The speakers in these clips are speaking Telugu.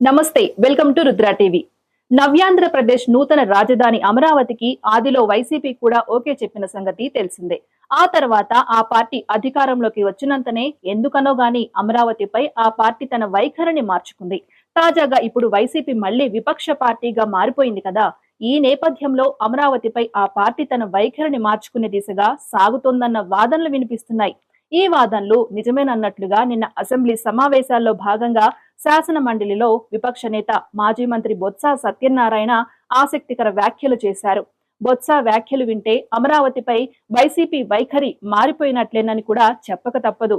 నమస్తే welcome to Rudra TV. Navyandhra Pradesh నూతన రాజధాని అమరావతికి ఆదిలో వైసీపీ కూడా ఓకే చెప్పిన సంగతి తెలిసిందే. ఆ తర్వాత ఆ పార్టీ అధికారంలోకి వచ్చినంతనే ఎందుకనో గాని అమరావతిపై ఆ పార్టీ తన వైఖరిని మార్చుకుంది. తాజాగా ఇప్పుడు వైసీపీ మళ్ళీ విపక్ష పార్టీగా మారిపోయింది కదా. ఈ నేపథ్యంలో అమరావతిపై ఆ పార్టీ తన వైఖరిని మార్చుకునే దిశగా సాగుతోందన్న వాదనలు వినిపిస్తున్నాయి. ఈ వాదనలు నిజమేనన్నట్లుగా నిన్న అసెంబ్లీ సమావేశాల్లో భాగంగా శాసన మండలిలో విపక్ష నేత మాజీ మంత్రి బొత్స సత్యనారాయణ ఆసక్తికర వ్యాఖ్యలు చేశారు. బొత్స వ్యాఖ్యలు వింటే అమరావతిపై వైసీపీ వైఖరి మారిపోయినట్లేనని కూడా చెప్పక తప్పదు.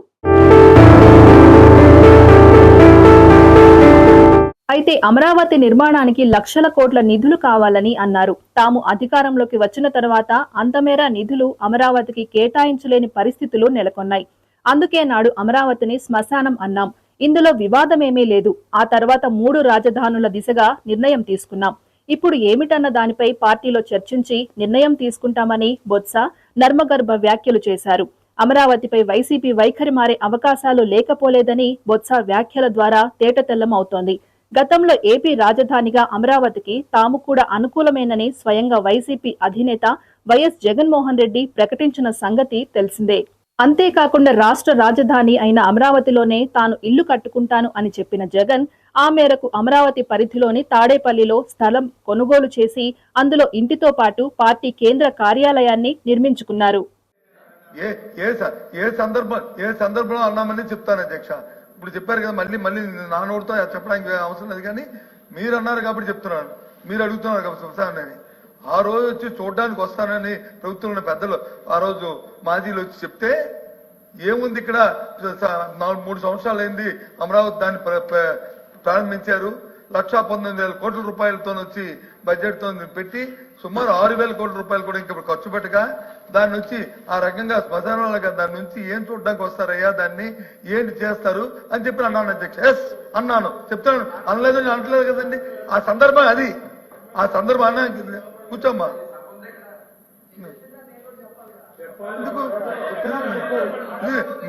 అయితే అమరావతి నిర్మాణానికి లక్షల కోట్ల నిధులు కావాలని అన్నారు. తాము అధికారంలోకి వచ్చిన తర్వాత అంతమేర నిధులు అమరావతికి కేటాయించలేని పరిస్థితులు నెలకొన్నాయి. అందుకే నాడు అమరావతిని శ్మశానం అన్నాం. ఇందులో వివాదమేమీ లేదు. ఆ తర్వాత మూడు రాజధానుల దిశగా నిర్ణయం తీసుకున్నాం. ఇప్పుడు ఏమిటన్న దానిపై పార్టీలో చర్చించి నిర్ణయం తీసుకుంటామని బొత్స నర్మగర్భ వ్యాఖ్యలు చేశారు. అమరావతిపై వైసీపీ వైఖరి మారే అవకాశాలు లేకపోలేదని బొత్స వ్యాఖ్యల ద్వారా తేటతెల్లం అవుతోంది గతంలో ఏపీ రాజధానిగా అమరావతికి తాము కూడా అనుకూలమేనని స్వయంగా వైసీపీ అధినేత వైఎస్ జగన్మోహన్ రెడ్డి ప్రకటించిన సంగతి తెలిసిందే. అంతేకాకుండా రాష్ట్ర రాజధాని అయిన అమరావతిలోనే తాను ఇల్లు కట్టుకుంటాను అని చెప్పిన జగన్ ఆ మేరకు అమరావతి పరిధిలోని తాడేపల్లిలో స్థలం కొనుగోలు చేసి అందులో ఇంటితో పాటు పార్టీ కేంద్ర కార్యాలయాన్ని నిర్మించుకున్నారు. ఏ ఏ ఏ సందర్భం ఏ సందర్భంలో అన్నామని చెప్తాను అధ్యక్ష. ఇప్పుడు చెప్పారు కదా మళ్ళీ మళ్ళీ నానోడితో చెప్పడానికి అవసరం లేదు కానీ మీరు అన్నారు కాబట్టి చెప్తున్నాను. మీరు అడుగుతున్నారు కాబట్టి ఆ రోజు వచ్చి చూడడానికి వస్తానని ప్రభుత్వంలో పెద్దలు ఆ రోజు మాజీలు వచ్చి చెప్తే ఏముంది ఇక్కడ? నాలుగు మూడు సంవత్సరాలు అయింది అమరావతి దాన్ని ప్ర- ప్రారంభించారు లక్షా పంతొమ్మిది వేల కోట్ల రూపాయలతో వచ్చి బడ్జెట్తో పెట్టి సుమారు ఆరు వేల కోట్ల రూపాయలు కూడా ఇంకా ఖర్చు పెట్టగా దాని నుంచి ఆ రకంగా శ్మశానాలుగా దాని నుంచి ఏం చూడడానికి వస్తారయ్యా దాన్ని ఏంటి చేస్తారు అని చెప్పి అన్నాను అధ్యక్ష ఎస్ అన్నాను చెప్తాను అనలేదు నేను అనట్లేదు కదండి ఆ సందర్భం అది ఆ సందర్భం అన్నా కూర్చోమ్మా. ఎందుకు?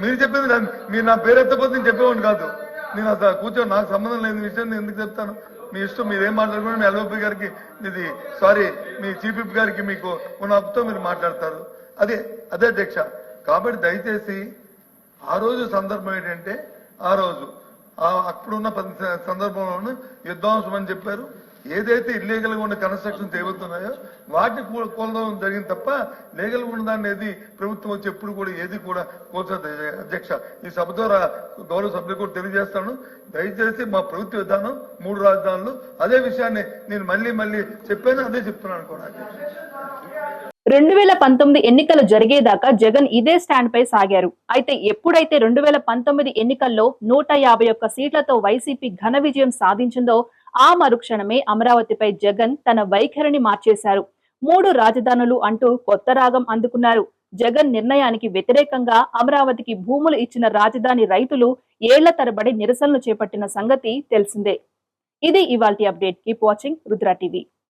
మీరు- చెప్పింది మీరు నా పేరు ఎత్తపోతే నేను చెప్పేవాడిని కాదు. నేను అసలు కూర్చో నాకు సంబంధం లేని విషయం నేను ఎందుకు చెప్తాను? మీ ఇష్టం మీరు ఏం మాట్లాడుకున్నా మీ ఎల్ఓపి గారికి ఇది సారీ మీ చీఫ్ గారికి మీకు ఉన్న హక్కుతో మీరు మాట్లాడతారు. అదే అదే అధ్యక్ష. కాబట్టి దయచేసి ఆ రోజు సందర్భం ఏంటంటే ఆ రోజు అప్పుడున్న సందర్భంలోనూ యుద్ధాంశం అని చెప్పారు. ఏదైతే ఇల్లీగల్గా ఉన్న కన్స్ట్రక్షన్స్ ఏవైతున్నాయో వాటిని కూ- జరిగింది తప్ప లీగల్ ఉన్న దాన్ని ఏది ప్రభుత్వం వచ్చి ఎప్పుడు కూడా ఏది కూడా కోల్చదు. అధ్యక్ష ఈ సభ ద్వారా గౌరవ సభ్యులు కూడా తెలియజేస్తాను. దయచేసి మా ప్రభుత్వ విధానం మూడు రాజధానులు అదే విషయాన్ని నేను మళ్ళీ మళ్ళీ చెప్పాను అదే చెప్తున్నాను కూడా రెండు వేల పంతొమ్మిది ఎన్నికలు జరిగేదాకా జగన్ ఇదే స్టాండ్ పై సాగారు. అయితే ఎప్పుడైతే రెండు వేల పంతొమ్మిది ఎన్నికల్లో నూట యాభై ఒక్క సీట్లతో వైసీపీ ఘన విజయం సాధించిందో ఆ మరుక్షణమే అమరావతిపై జగన్ తన వైఖరిని మార్చేశారు. మూడు రాజధానులు అంటూ కొత్త రాగం అందుకున్నారు. జగన్ నిర్ణయానికి వ్యతిరేకంగా అమరావతికి భూములు ఇచ్చిన రాజధాని రైతులు ఏళ్ళ తరబడి నిరసనలు చేపట్టిన సంగతి తెలిసిందే. ఇది ఇవాల్టి update keep watching Rudra TV.